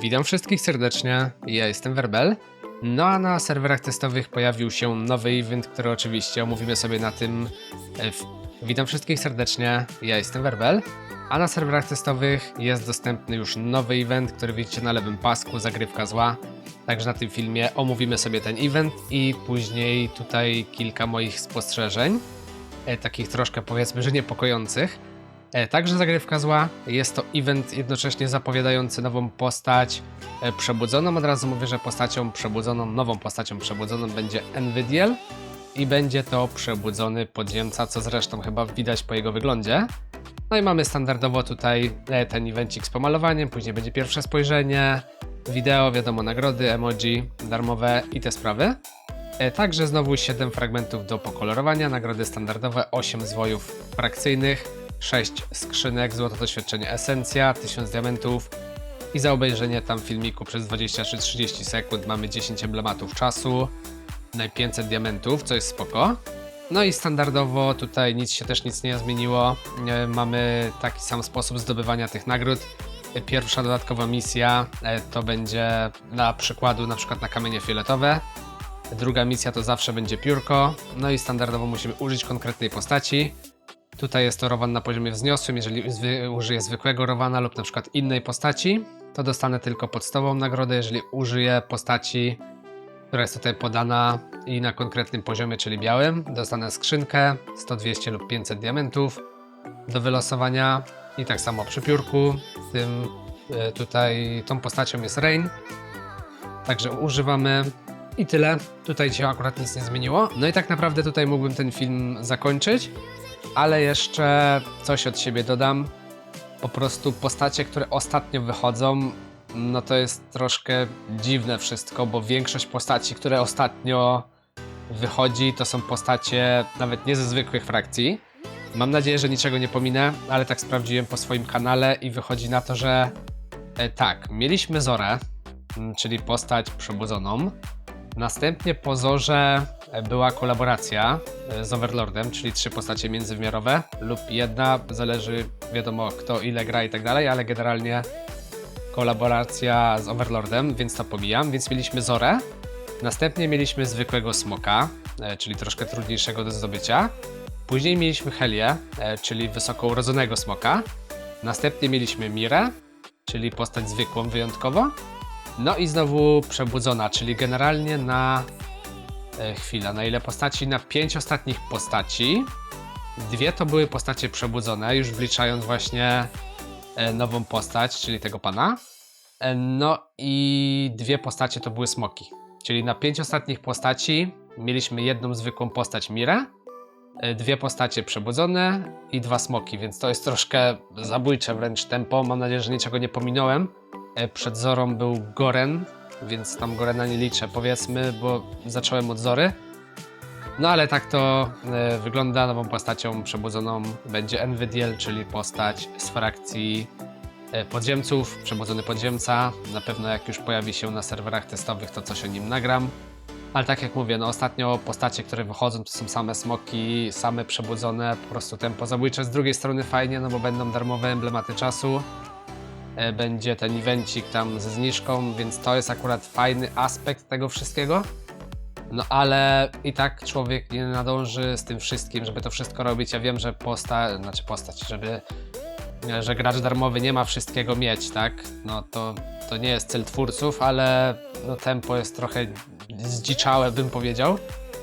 Witam wszystkich serdecznie, ja jestem Werbel. No a na serwerach testowych pojawił się nowy event, który oczywiście omówimy sobie na tym. e. Witam wszystkich serdecznie, ja jestem Werbel. A na serwerach testowych jest dostępny już nowy event, który widzicie na lewym pasku, zagrywka zła. Także na tym filmie omówimy sobie ten event i później tutaj kilka moich spostrzeżeń, e, takich troszkę powiedzmy, że niepokojących. E, Także zagrywka zła. Jest to event jednocześnie zapowiadający nową postać e, przebudzoną. Od razu mówię, że postacią przebudzoną, nową postacią przebudzoną będzie Envidiel i będzie to przebudzony podziemca, co zresztą chyba widać po jego wyglądzie. No i mamy standardowo tutaj e, ten evencik z pomalowaniem, później będzie pierwsze spojrzenie, wideo, wiadomo, nagrody, emoji, darmowe i te sprawy. Także znowu 7 fragmentów do pokolorowania, nagrody standardowe, 8 zwojów frakcyjnych, 6 skrzynek, złoto doświadczenie esencja, 1000 diamentów i za obejrzenie tam filmiku przez 20 czy 30 sekund mamy 10 emblematów czasu, no i 500 diamentów, co jest spoko. No i standardowo tutaj nic się też nic nie zmieniło. E, Mamy taki sam sposób zdobywania tych nagród. E, Pierwsza dodatkowa misja e, to będzie na przykładu na przykład na kamienie fioletowe. Druga misja to zawsze będzie piórko. No i standardowo musimy użyć konkretnej postaci. Tutaj jest to rowan na poziomie wzniosłym. Jeżeli zwy, użyję zwykłego rowana lub na przykład innej postaci, to dostanę tylko podstawową nagrodę. Jeżeli użyję postaci, która jest tutaj podana i na konkretnym poziomie, czyli białym, dostanę skrzynkę 100, 200 lub 500 diamentów do wylosowania. I tak samo przy piórku. Tym e, tutaj tą postacią jest Rain. Także używamy i tyle. Tutaj się akurat nic nie zmieniło. No i tak naprawdę tutaj mógłbym ten film zakończyć, ale jeszcze coś od siebie dodam. Po prostu postacie, które ostatnio wychodzą, no to jest troszkę dziwne wszystko, bo większość postaci, które ostatnio wychodzi, to są postacie nawet nie ze zwykłych frakcji. Mam nadzieję, że niczego nie pominę, ale tak sprawdziłem po swoim kanale i wychodzi na to, że e, tak, mieliśmy Zorę, m, czyli postać przebudzoną. Następnie po Zorze była kolaboracja e, z Overlordem, czyli trzy postacie międzywymiarowe lub jedna, zależy wiadomo kto ile gra i tak dalej, ale generalnie kolaboracja z Overlordem, więc to pomijam, więc mieliśmy Zorę. Następnie mieliśmy zwykłego smoka, e, czyli troszkę trudniejszego do zdobycia. Później mieliśmy Helię, e, czyli wysoko urodzonego smoka. Następnie mieliśmy Mirę, czyli postać zwykłą wyjątkowo. No i znowu przebudzona, czyli generalnie na chwila, na ile postaci? Na pięć ostatnich postaci. Dwie to były postacie przebudzone, już wliczając właśnie e, nową postać, czyli tego pana. E, No i dwie postacie to były smoki. Czyli na pięć ostatnich postaci mieliśmy jedną zwykłą postać Mirę, e, dwie postacie przebudzone i dwa smoki, więc to jest troszkę zabójcze wręcz tempo. Mam nadzieję, że niczego nie pominąłem. E, Przed Zorą był Goren, więc tam Gorena nie liczę powiedzmy, bo zacząłem od Zory. No ale tak to e, wygląda. Nową postacią przebudzoną będzie Envidiel, czyli postać z frakcji e, podziemców, przebudzony podziemca. Na pewno jak już pojawi się na serwerach testowych, to coś o nim nagram. Ale tak jak mówię, no ostatnio postacie, które wychodzą, to są same smoki, same przebudzone, po prostu tempo zabójcze. Z drugiej strony fajnie, no bo będą darmowe emblematy czasu. E, Będzie ten evencik tam ze zniżką, więc to jest akurat fajny aspekt tego wszystkiego. No ale i tak człowiek nie nadąży z tym wszystkim, żeby to wszystko robić. Ja wiem, że postać, znaczy postać, żeby, że gracz darmowy nie ma wszystkiego mieć, tak? No to, to nie jest cel twórców, ale no, tempo jest trochę zdziczałe, bym powiedział.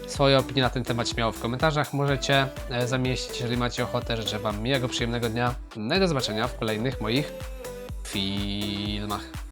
Swoje opinie na ten temat śmiało w komentarzach możecie e, zamieścić, jeżeli macie ochotę. Życzę Wam miłego, przyjemnego dnia. No i do zobaczenia w kolejnych moich filmach.